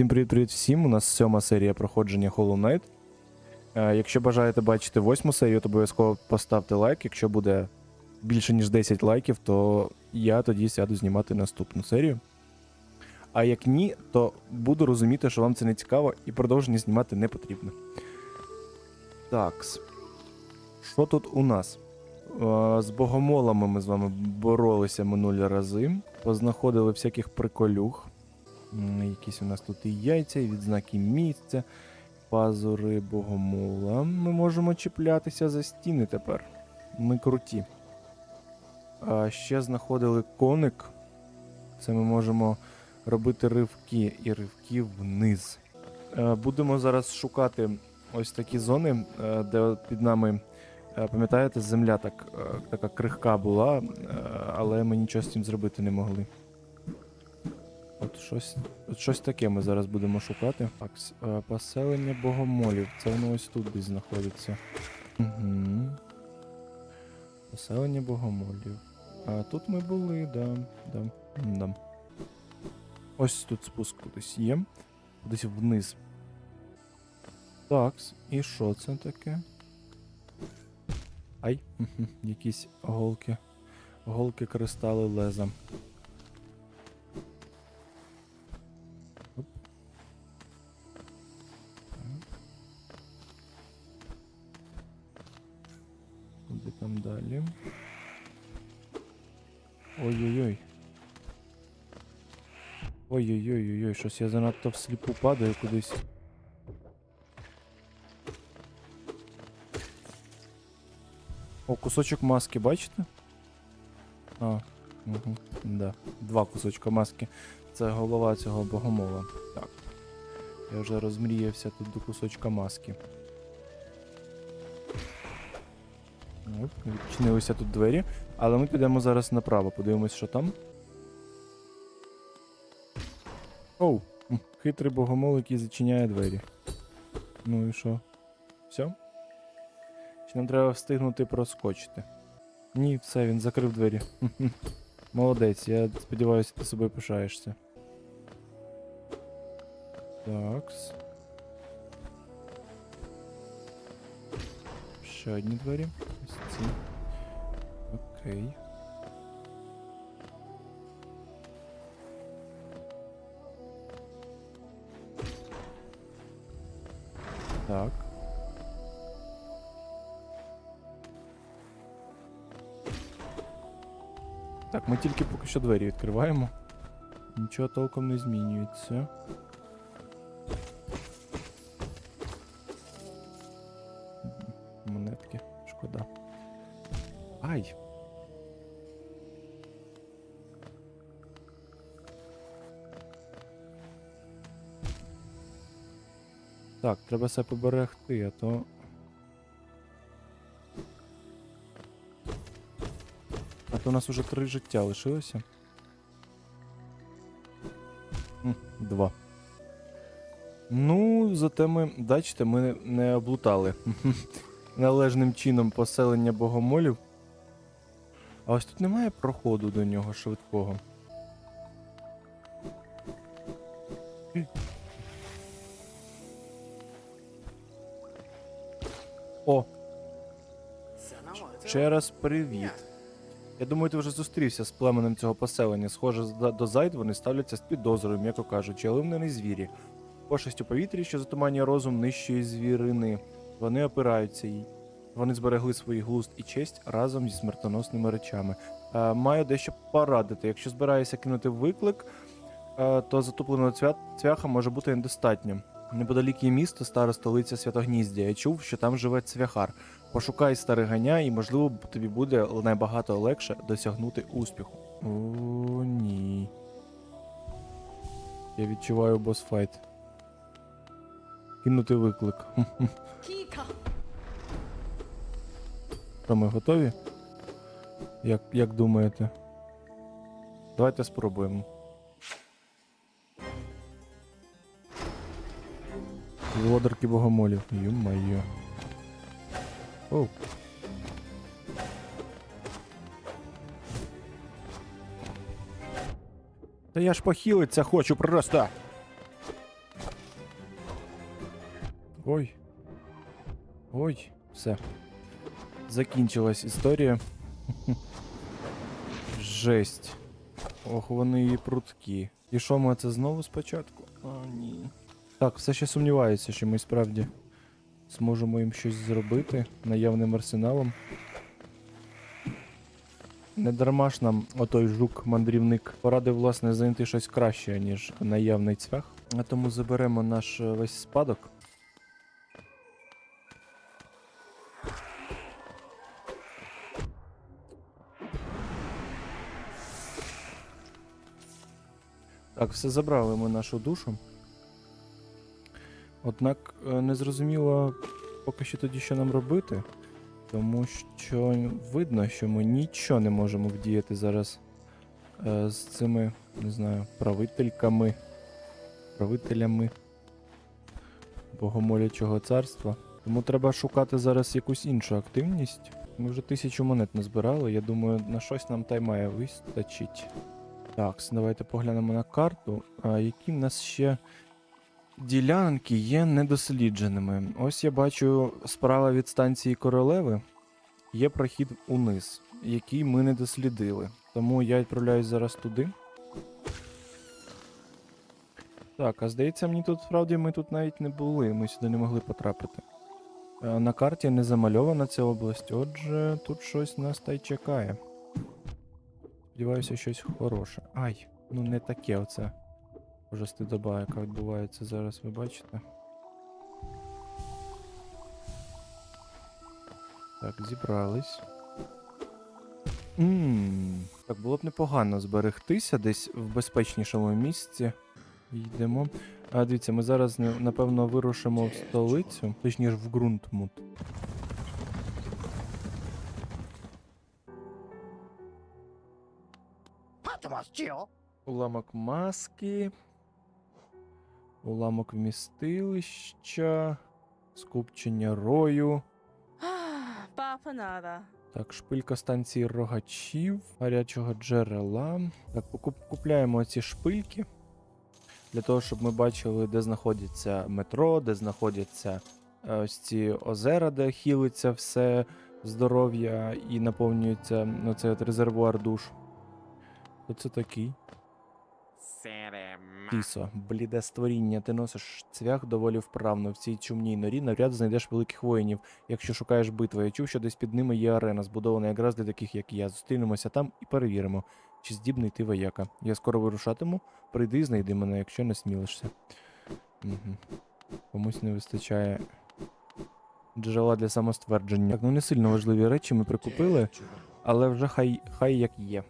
Всім привіт-привіт всім. У нас сьома серія проходження Hollow Knight. Е, якщо бажаєте бачити восьму серію, то обов'язково поставте лайк. Якщо буде більше ніж 10 лайків, то я тоді сяду знімати наступну серію. А як ні, то буду розуміти, що вам це не цікаво, і продовження знімати не потрібно. Такс. Що тут у нас? Е, З богомолами ми з вами боролися минулі рази. Познаходили всяких приколюх. Якісь у нас тут і яйця, і відзнаки місця, пазури богомола. Ми можемо чіплятися за стіни тепер. Ми круті. А ще знаходили коник. Це ми можемо робити ривки і ривки вниз. Е, Будемо зараз шукати ось такі зони, е, де під нами, е, пам'ятаєте, земля так, така крихка була, але ми нічого з цим зробити не могли. Щось, щось таке ми зараз будемо шукати. Так, е, поселення богомолів. Це воно ось тут десь знаходиться. Угу. Поселення богомолів. А тут ми були, да. да, да. Ось тут спуск кудись є. Кудись вниз. Так, і що це таке? Ай, якісь голки. Голки кристали леза. Там далі? Ой-ой-ой. Ой-ой-ой-ой-ой, щось я занадто всліпу падаю кудись. О, кусочок маски, бачите? А, угу, да. Два кусочка маски. Це голова цього богомола. Так. Я вже розмріявся тут до кусочка маски. Оп, відчинилися тут двері. Але ми підемо зараз направо, подивимось, що там. Оу, хитрий богомол, який зачиняє двері. Ну і що? Все? Чи нам треба встигнути проскочити? Ні, все, він закрив двері. Молодець, я сподіваюся, ти собою пишаєшся. Такс. Ще одні двері. Ці. Окей. Так. Так, ми тільки поки що двері відкриваємо. Нічого толком не змінюється. Монетки, шкода. Ай! Так, треба себе поберегти, а то. А то у нас уже три життя лишилося. Два. Ну, зате ми, бачите, ми не облутали належним чином поселення богомолів. А ось тут немає проходу до нього швидкого. О, ще раз привіт. Я думаю, ти вже зустрівся з племенем цього поселення. Схоже, до зайд вони ставляться з підозрою, м'яко кажучи, але вони не звірі. Пошесть у повітрі, що затуманює розум нижчої звірини. Вони опираються їй. Вони зберегли свій глузд і честь разом зі смертоносними речами. Е, маю дещо порадити. Якщо збираєшся кинути виклик, е, то затупленого цвя... цвяха може бути недостатньо. Неподалік є місто, стара столиця Святогніздя. Я чув, що там живе цвяхар. Пошукай стариганя, і можливо тобі буде набагато легше досягнути успіху. О, ні. Я відчуваю босфайт. Кинути виклик. Кіка. Що ми готові? Як, як думаєте? Давайте спробуємо. Володарки богомолів. Ю-майо. Оу. Та я ж похилиться хочу просто. Ой. Ой, все. Закінчилась історія. Жесть. Ох, вони і пруткі. І що ми це знову спочатку? А, ні. Так, все ще сумніваюся, що ми справді зможемо їм щось зробити наявним арсеналом. Не дарма ж нам отой жук-мандрівник порадив, власне, знайти щось краще, ніж наявний цвях. А тому заберемо наш е, весь спадок. Так, все забрали ми нашу душу. Однак е, не зрозуміло поки що тоді, що нам робити, тому що видно, що ми нічого не можемо вдіяти зараз е, з цими, не знаю, правительками, правителями Богомолячого царства. Тому треба шукати зараз якусь іншу активність. Ми вже тисячу монет назбирали, я думаю, на щось нам та й має вистачить. Так, давайте поглянемо на карту. Які в нас ще ділянки є недослідженими. Ось я бачу справа від станції королеви є прохід униз, який ми не дослідили. Тому я відправляюсь зараз туди. Так, а здається, мені тут справді ми тут навіть не були, ми сюди не могли потрапити. Е, На карті не замальована ця область, отже, тут щось нас та й чекає. Сподіваюся, щось хороше. Ай, ну не таке оце. Боже стидоба, яка відбувається зараз, ви бачите? Так, зібрались. Ммм. Так, було б непогано зберегтися десь в безпечнішому місці. Йдемо. А, дивіться, ми зараз напевно вирушимо в столицю, точніше в Ґрунтмут. Gio. Уламок маски. Уламок вмістилища. Скупчення рою. Бафанада. Так, шпилька станції рогачів, гарячого джерела. Так, покуп- купляємо ці шпильки. Для того, щоб ми бачили, де знаходиться метро, де знаходяться е, ось ці озера, де хілиться все здоров'я і наповнюється цей от резервуар душ. Хто це такий? Тісо, бліде створіння, ти носиш цвях доволі вправно. В цій чумній норі навряд знайдеш великих воїнів, якщо шукаєш битви. Я чув, що десь під ними є арена, збудована якраз для таких, як я. Зустрінемося там і перевіримо, чи здібний ти вояка. Я скоро вирушатиму. Прийди і знайди мене, якщо не смілишся. Угу. Комусь не вистачає джерела для самоствердження. Так, ну не сильно важливі речі ми прикупили, але вже хай, хай як є.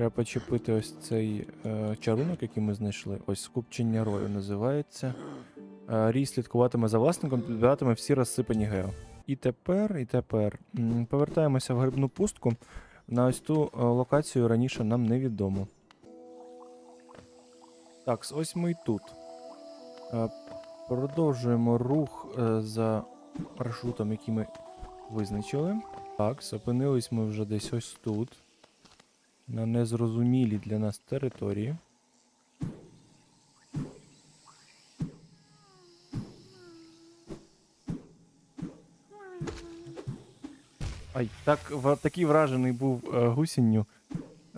Треба почепити ось цей е, чарунок, який ми знайшли. Ось скупчення рою називається. Е, рій слідкуватиме за власником, підбиратиме всі розсипані гео. І тепер, і тепер повертаємося в грибну пустку. На ось ту е, локацію раніше нам невідомо. Так, ось ми і тут. Е, продовжуємо рух е, за маршрутом, який ми визначили. Так, зупинились ми вже десь ось тут на незрозумілій для нас території. Ай, так, ва- такий вражений був е, гусінню,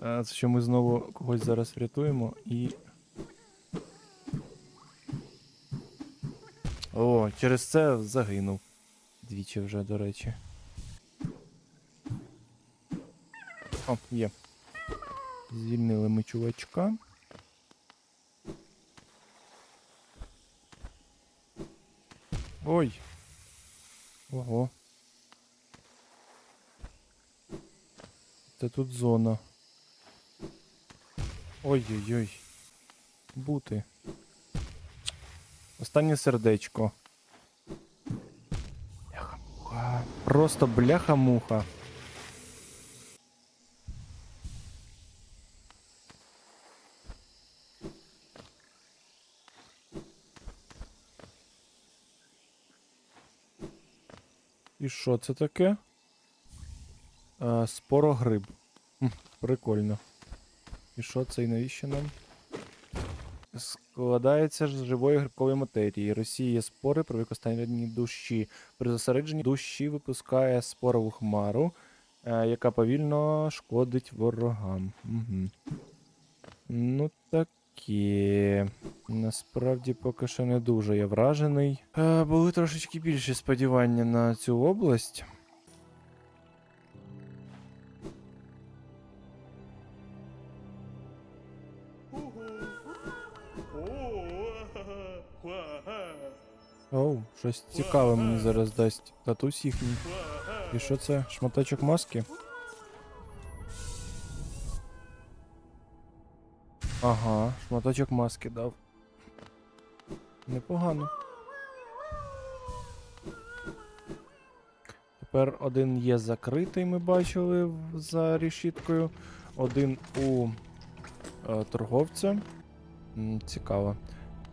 е, що ми знову когось зараз врятуємо і. О, через це загинув. Двічі вже, до речі. О, є. Звільнили ми чувачка. Ой. Ого. Це тут зона. Ой-ой-ой. Бути. Останнє сердечко. Бляха-муха. Просто бляха-муха. І що це таке? А, спорогриб. Прикольно. І що це і навіщо нам? Складається з живої грибкової матерії. Розсіє спори при використанні душі. При зосередженні душі випускає спорову хмару, е, яка повільно шкодить ворогам. Угу. Ну таке. Насправді поки що не дуже я вражений. Е, були трошечки більші сподівання на цю область. Оу, щось цікаве мені зараз дасть татусь їхній. І що це? Шматочок маски? Ага, шматочок маски дав. Непогано. Тепер один є закритий, ми бачили за решіткою. Один у е, торговця. Цікаво.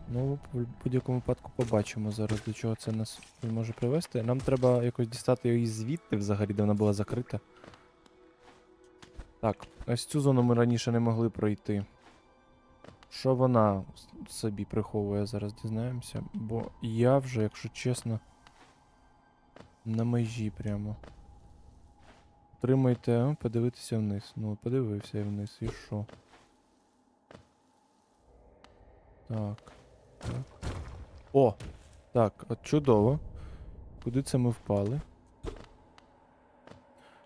Ну, в будь-якому випадку побачимо зараз, до чого це нас може привести. Нам треба якось дістати її звідти взагалі, де вона була закрита. Так, ось цю зону ми раніше не могли пройти. Що вона собі приховує, зараз дізнаємося. Бо я вже, якщо чесно, на межі прямо. Тримайте, подивитися вниз. Ну, подивився я вниз, і що? Так. Так. О! Так, от чудово. Куди це ми впали?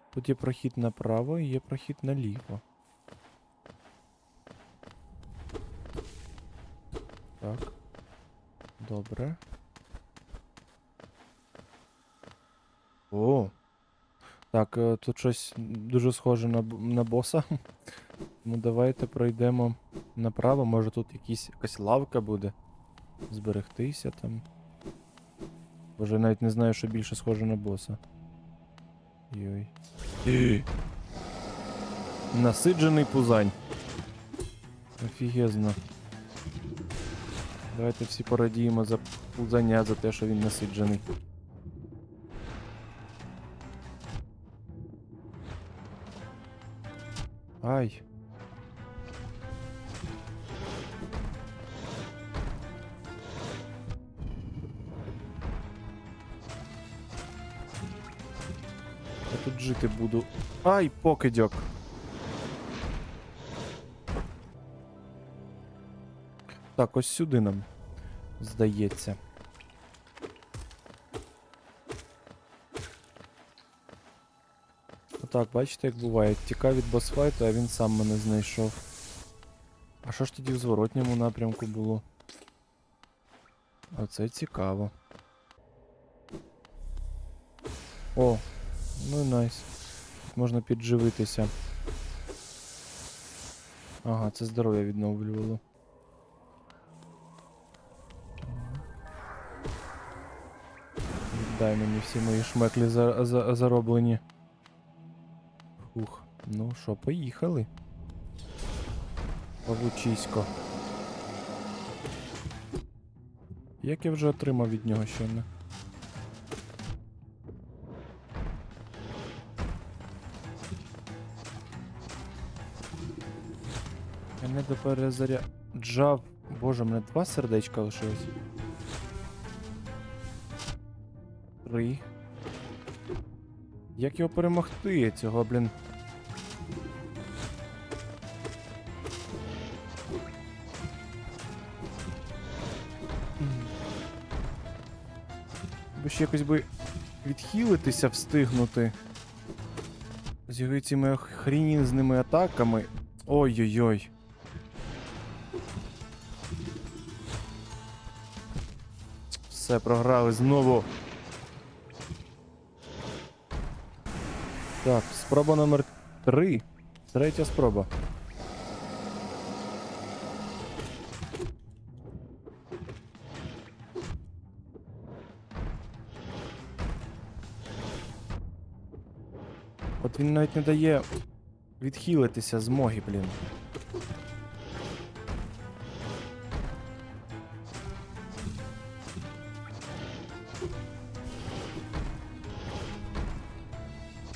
Тут є прохід направо і є прохід наліво. Так. Добре. О! Так, е, тут щось дуже схоже на, на боса. Ну давайте пройдемо направо. Може тут якісь, якась лавка буде. Зберегтися там. Боже, я навіть не знаю, що більше схоже на боса. Йой. Насиджений пузань. Офігезно. Давайте всі порадіємо за пузання, за те, що він насиджений. Ай. Я тут жити буду. Ай, покидьок. Так, ось сюди нам. Здається. Отак, бачите, як буває. Тікав від босфайту, а він сам мене знайшов. А що ж тоді в зворотньому напрямку було? Оце цікаво. О, ну і найс. Можна підживитися. Ага, це здоров'я відновлювало. Віддай мені всі мої шмеклі за, за, зароблені. Ух, ну що, поїхали. Павучисько. Як я вже отримав від нього щойно? Я не доперезаряджав. Боже, мене два сердечка лишилось. Три. Як його перемогти, цього, блін. Би ще якось би відхилитися, встигнути. З його цими хрінізними атаками. Ой-ой-ой. Все, програли знову. Так, спроба номер 3. Третя спроба. От він навіть не дає відхилитися з моги, блін.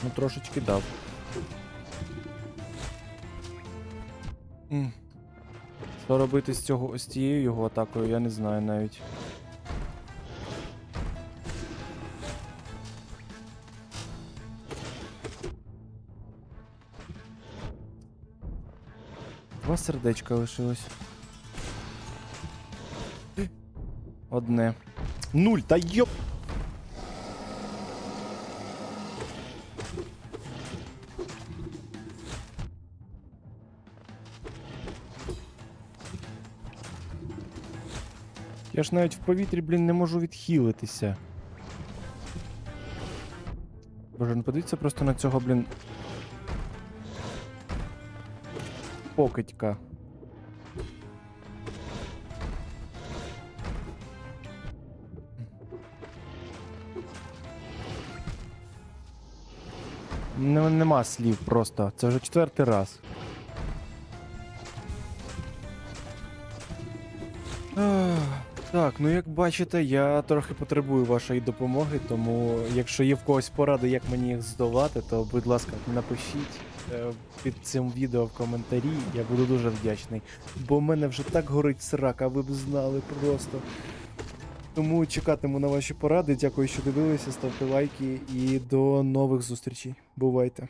Ну, трошечки дав. Що робити з цього з цією його атакою, я не знаю навіть. Два сердечка лишилось. Одне. Нуль, та йоп! Я ж навіть в повітрі, блін, не можу відхилитися. Боже, ну подивіться просто на цього, блін. Покидька. Не, нема слів просто. Це вже четвертий раз. Ах, Так, ну як бачите, я трохи потребую вашої допомоги, тому якщо є в когось поради, як мені їх здолати, то будь ласка, напишіть е, під цим відео в коментарі. Я буду дуже вдячний. Бо в мене вже так горить срака, ви б знали просто. Тому чекатиму на ваші поради. Дякую, що дивилися, ставте лайки і до нових зустрічей. Бувайте!